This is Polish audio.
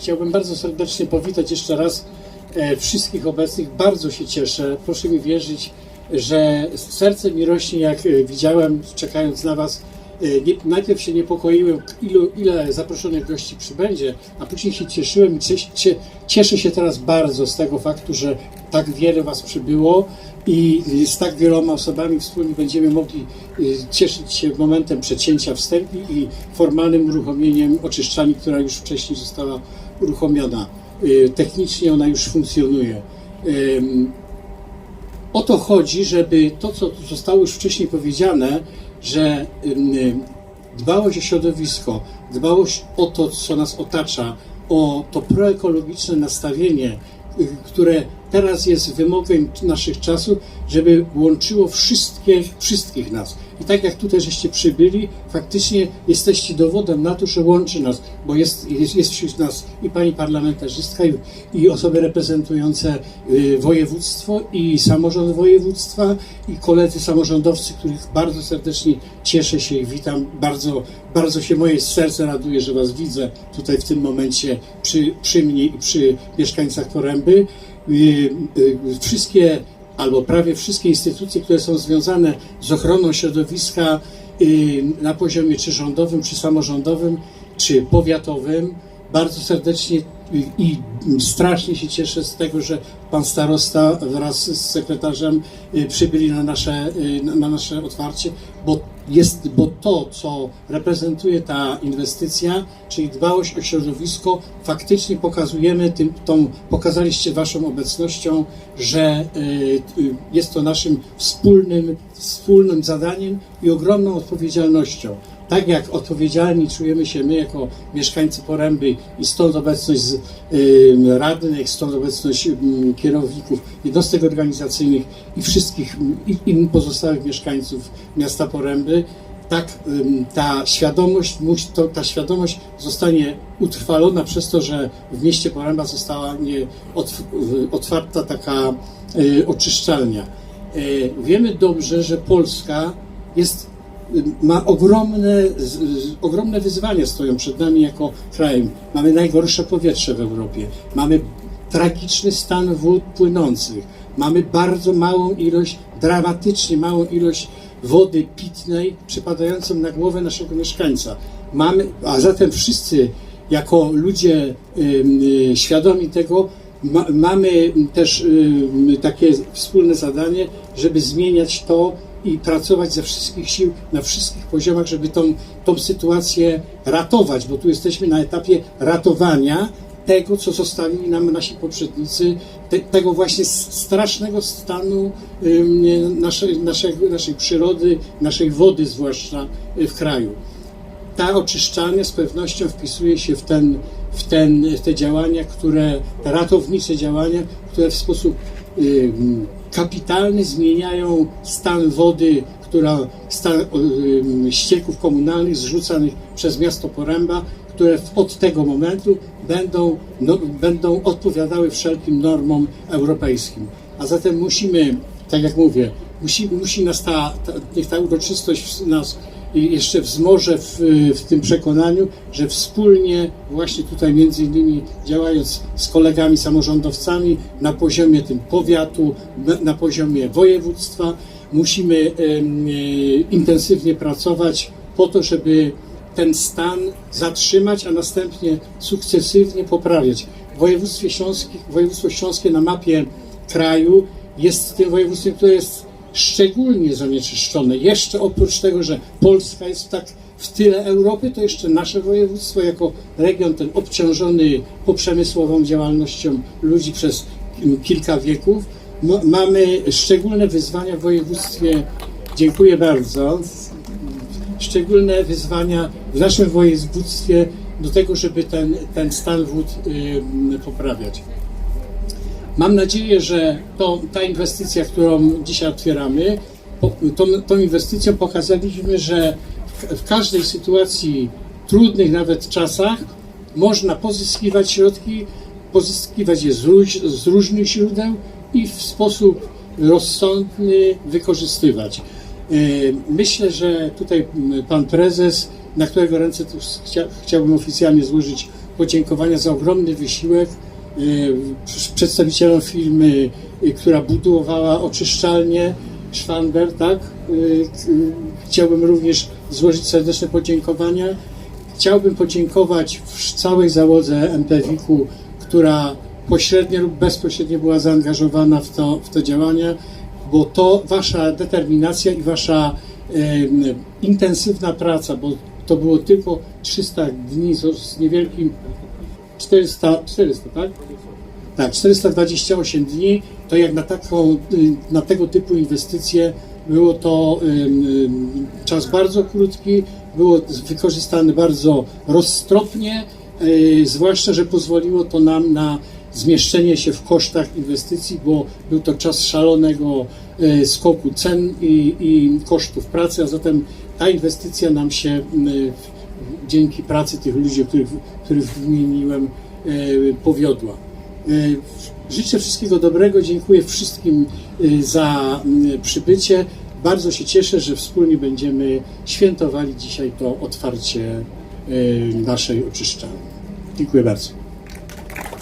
Chciałbym bardzo serdecznie powitać jeszcze raz e, wszystkich obecnych. Bardzo się cieszę. Proszę mi wierzyć, że serce mi rośnie, jak e, widziałem, czekając na Was. E, najpierw się niepokoiłem, ilu, ile zaproszonych gości przybędzie, a później się cieszyłem i cie, cie, cieszę się teraz bardzo z tego faktu, że tak wiele Was przybyło i z tak wieloma osobami wspólnie będziemy mogli cieszyć się momentem przecięcia wstępnie i formalnym uruchomieniem oczyszczalni, która już wcześniej została uruchomiona. Y, Technicznie ona już funkcjonuje. O to chodzi, żeby to, co zostało już wcześniej powiedziane, że dbałość o środowisko, dbałość o to, co nas otacza, o to proekologiczne nastawienie, które teraz jest wymogiem naszych czasów, żeby łączyło wszystkie, wszystkich nas. I tak jak tutaj żeście przybyli, faktycznie jesteście dowodem na to, że łączy nas, bo jest, jest, jest wśród nas i pani parlamentarzystka, i, i osoby reprezentujące y, województwo, i samorząd województwa, i koledzy samorządowcy, których bardzo serdecznie cieszę się i witam. Bardzo, bardzo się moje serce raduje, że was widzę tutaj w tym momencie przy, przy mnie i przy mieszkańcach Poręby. Y, y, Wszystkie albo prawie wszystkie instytucje, które są związane z ochroną środowiska y, na poziomie czy rządowym, czy samorządowym, czy powiatowym. Bardzo serdecznie i strasznie się cieszę z tego, że pan starosta wraz z sekretarzem przybyli na nasze, na nasze otwarcie, bo jest, bo to, co reprezentuje ta inwestycja, czyli dbałość o środowisko, faktycznie pokazujemy tym, tą, pokazaliście waszą obecnością, że y, y, jest to naszym wspólnym, wspólnym zadaniem i ogromną odpowiedzialnością. Tak jak odpowiedzialni czujemy się my jako mieszkańcy Poręby i stąd obecność radnych, stąd obecność kierowników jednostek organizacyjnych i wszystkich y, innych pozostałych mieszkańców miasta Poręby, tak ta świadomość, to, ta świadomość zostanie utrwalona przez to, że w mieście Poręba została nie, otw, otwarta taka y, oczyszczalnia. Y, wiemy dobrze, że Polska jest ma ogromne, ogromne wyzwania stoją przed nami jako krajem. Mamy najgorsze powietrze w Europie. Mamy tragiczny stan wód płynących. Mamy bardzo małą ilość, dramatycznie małą ilość wody pitnej przypadającą na głowę naszego mieszkańca. Mamy, a zatem wszyscy jako ludzie y, świadomi tego ma, mamy też takie wspólne zadanie, żeby zmieniać to i pracować ze wszystkich sił na wszystkich poziomach, żeby tą, tą sytuację ratować, bo tu jesteśmy na etapie ratowania tego, co zostawili nam nasi poprzednicy, te, tego właśnie strasznego stanu ym, naszej, naszej, naszej przyrody, naszej wody zwłaszcza y, w kraju. Ta oczyszczalnia z pewnością wpisuje się w, ten, w, ten, w te działania, które, te ratownicze działania, które w sposób ym, kapitalny zmieniają stan wody, która, stan ścieków komunalnych zrzucanych przez miasto Poręba, które od tego momentu będą, no, będą odpowiadały wszelkim normom europejskim. A zatem musimy, tak jak mówię, musi, musi nas ta, ta, niech ta uroczystość nas i jeszcze wzmoże w, w tym przekonaniu, że wspólnie właśnie tutaj między innymi działając z kolegami samorządowcami na poziomie tym powiatu, na, poziomie województwa, musimy e, intensywnie pracować po to, żeby ten stan zatrzymać, a następnie sukcesywnie poprawiać. Województwie województwo śląskie na mapie kraju jest tym województwem, które jest szczególnie zanieczyszczone. Jeszcze oprócz tego, że Polska jest tak w tyle Europy, to jeszcze nasze województwo jako region ten obciążony poprzemysłową działalnością ludzi przez kilka wieków, ma- mamy szczególne wyzwania w województwie. Dziękuję bardzo szczególne wyzwania w naszym województwie do tego, żeby ten, ten stan wód ym, poprawiać. Mam nadzieję, że to, ta inwestycja, którą dzisiaj otwieramy, tą, tą inwestycją pokazaliśmy, że w, w każdej sytuacji, trudnych nawet czasach, można pozyskiwać środki, pozyskiwać je z, róż, z różnych źródeł i w sposób rozsądny wykorzystywać. E, Myślę, że tutaj pan prezes, na którego ręce chciałbym oficjalnie złożyć podziękowania za ogromny wysiłek przedstawicielom firmy, y, która budowała oczyszczalnię Szwander, tak? Y, y, Chciałbym również złożyć serdeczne podziękowania. Chciałbym podziękować całej załodze MPWiK-u, która pośrednio lub bezpośrednio była zaangażowana w to, w to bo to wasza determinacja i wasza em, intensywna praca, bo to było tylko 300 dni z, z niewielkim 400, 400, tak? Tak, 428 dni, to jak na taką, y, na tego typu inwestycje było to czas bardzo krótki, było wykorzystane bardzo roztropnie, y, zwłaszcza, że pozwoliło to nam na zmieszczenie się w kosztach inwestycji, bo był to czas szalonego y, skoku cen i, i kosztów pracy, a zatem ta inwestycja nam się w- dzięki pracy tych ludzi, których, których wymieniłem, y, powiodła. Y, Życzę wszystkiego dobrego, dziękuję wszystkim y, za przybycie. Bardzo się cieszę, że wspólnie będziemy świętowali dzisiaj to otwarcie naszej oczyszczalni. Dziękuję bardzo.